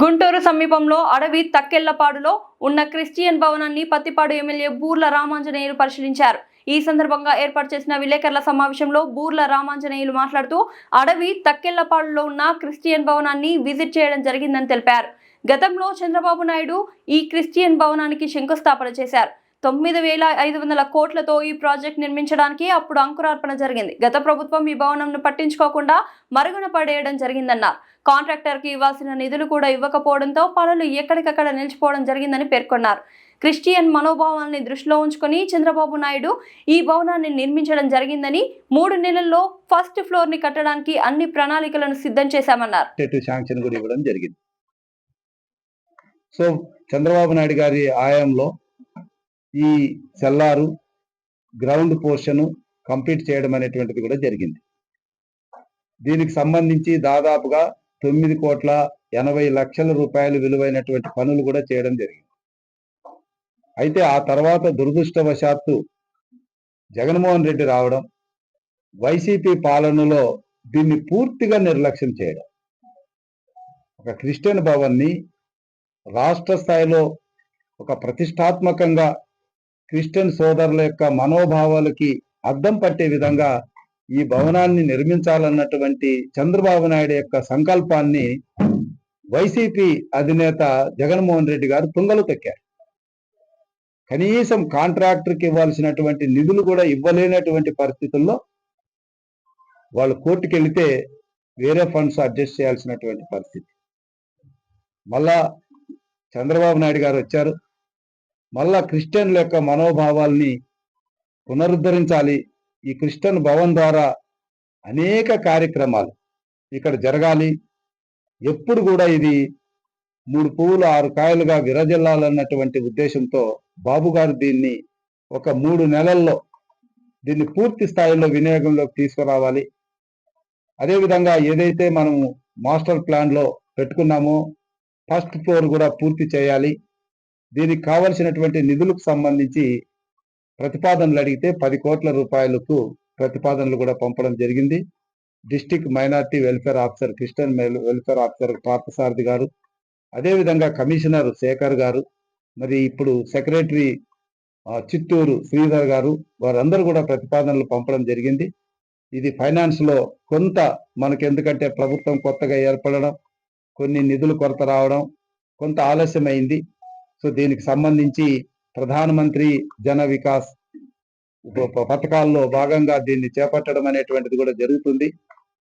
గుంటూరు సమీపంలో అడవి తక్కెళ్ళపాడులో ఉన్న క్రిస్టియన్ భవనాన్ని పత్తిపాడు ఎమ్మెల్యే బూర్ల రామాంజనేయులు పరిశీలించారు. ఈ సందర్భంగా ఏర్పాటు చేసిన విలేకరుల సమావేశంలో బూర్ల రామాంజనేయులు మాట్లాడుతూ అడవి తక్కెళ్ళపాడులో ఉన్న క్రిస్టియన్ భవనాన్ని విజిట్ చేయడం జరిగిందని తెలిపారు. గతంలో చంద్రబాబు నాయుడు ఈ క్రిస్టియన్ భవనానికి శంకుస్థాపన చేశారు. తొమ్మిది వేల ఐదు వందల కోట్లతో ఈ ప్రాజెక్ట్ నిర్మించడానికి అప్పుడు అంకురార్పణ జరిగింది. గత ప్రభుత్వం ఈ భవనంను పట్టించుకోకుండా మరుగున పడేయడం జరిగిందన్నారు. కాంట్రాక్టర్కి ఇవ్వాల్సిన నిధులు కూడా ఇవ్వకపోవడంతో పనులు ఎక్కడికక్కడ నిలిచిపోవడం జరిగిందని పేర్కొన్నారు. క్రిస్టియన్ మనోభావాల్ని దృష్టిలో ఉంచుకొని చంద్రబాబు నాయుడు ఈ భవనాన్ని నిర్మించడం జరిగిందని మూడు నెలల్లో ఫస్ట్ ఫ్లోర్ని కట్టడానికి అన్ని ప్రణాళికలను సిద్ధం చేశామన్నారు. శాంక్షన్ కూడా ఇవ్వడం జరిగింది. సో చంద్రబాబు నాయుడు గారి ఆయంలో ఈ సెల్లారు గ్రౌండ్ పోర్షన్ కంప్లీట్ చేయడం అనేటువంటిది కూడా జరిగింది. దీనికి సంబంధించి దాదాపుగా తొమ్మిది కోట్ల ఎనభై లక్షల రూపాయలు విలువైనటువంటి పనులు కూడా చేయడం జరిగింది. అయితే ఆ తర్వాత దురదృష్టవశాత్తు జగన్మోహన్ రెడ్డి రావడం వైసీపీ పాలనలో దీన్ని పూర్తిగా నిర్లక్ష్యం చేయడం ఒక క్రిస్టియన్ భవన్ని రాష్ట్ర స్థాయిలో ఒక ప్రతిష్టాత్మకంగా క్రిస్టియన్ సోదరుల యొక్క మనోభావాలకి అద్దం పట్టే విధంగా ఈ భవనాన్ని నిర్మించాలన్నటువంటి చంద్రబాబు నాయుడు యొక్క సంకల్పాన్ని వైసీపీ అధినేత జగన్మోహన్ రెడ్డి గారు తుంగలు తొక్కారు. కనీసం కాంట్రాక్టర్కి ఇవ్వాల్సినటువంటి నిధులు కూడా ఇవ్వలేనటువంటి పరిస్థితుల్లో వాళ్ళు కోర్టుకు వెళితే వేరే ఫండ్స్ అడ్జస్ట్ చేయాల్సినటువంటి పరిస్థితి. మళ్ళా చంద్రబాబు నాయుడు గారు వచ్చారు. మళ్ళా క్రిస్టియన్ల యొక్క మనోభావాల్ని పునరుద్ధరించాలి. ఈ క్రిస్టియన్ భవన్ ద్వారా అనేక కార్యక్రమాలు ఇక్కడ జరగాలి. ఎప్పుడు కూడా ఇది మూడు పువ్వులు ఆరు కాయలుగా విరజిల్లాలన్నటువంటి ఉద్దేశంతో బాబు గారు దీన్ని ఒక మూడు నెలల్లో దీన్ని పూర్తి స్థాయిలో వినియోగంలోకి తీసుకురావాలి. అదేవిధంగా ఏదైతే మనము మాస్టర్ ప్లాన్లో పెట్టుకున్నామో ఫస్ట్ ఫ్లోర్ కూడా పూర్తి చేయాలి. దీనికి కావలసినటువంటి నిధులకు సంబంధించి ప్రతిపాదనలు అడిగితే పది కోట్ల రూపాయలకు ప్రతిపాదనలు కూడా పంపడం జరిగింది. District minority welfare officer Christian welfare officer Parthasarathi గారు అదేవిధంగా కమిషనర్ శేఖర్ గారు మరి ఇప్పుడు సెక్రటరీ చిత్తూరు శ్రీధర్ గారు వారందరూ కూడా ప్రతిపాదనలు పంపడం జరిగింది. ఇది ఫైనాన్స్లో కొంత మనకి ఎందుకంటే ప్రభుత్వం కొత్తగా ఏర్పడడం కొన్ని నిధులు కొరత రావడం కొంత ఆలస్యమైంది. సో దీనికి సంబంధించి ప్రధానమంత్రి జన వికాస్ పథకాల్లో భాగంగా దీన్ని చేపట్టడం అనేటువంటిది కూడా జరుగుతుంది.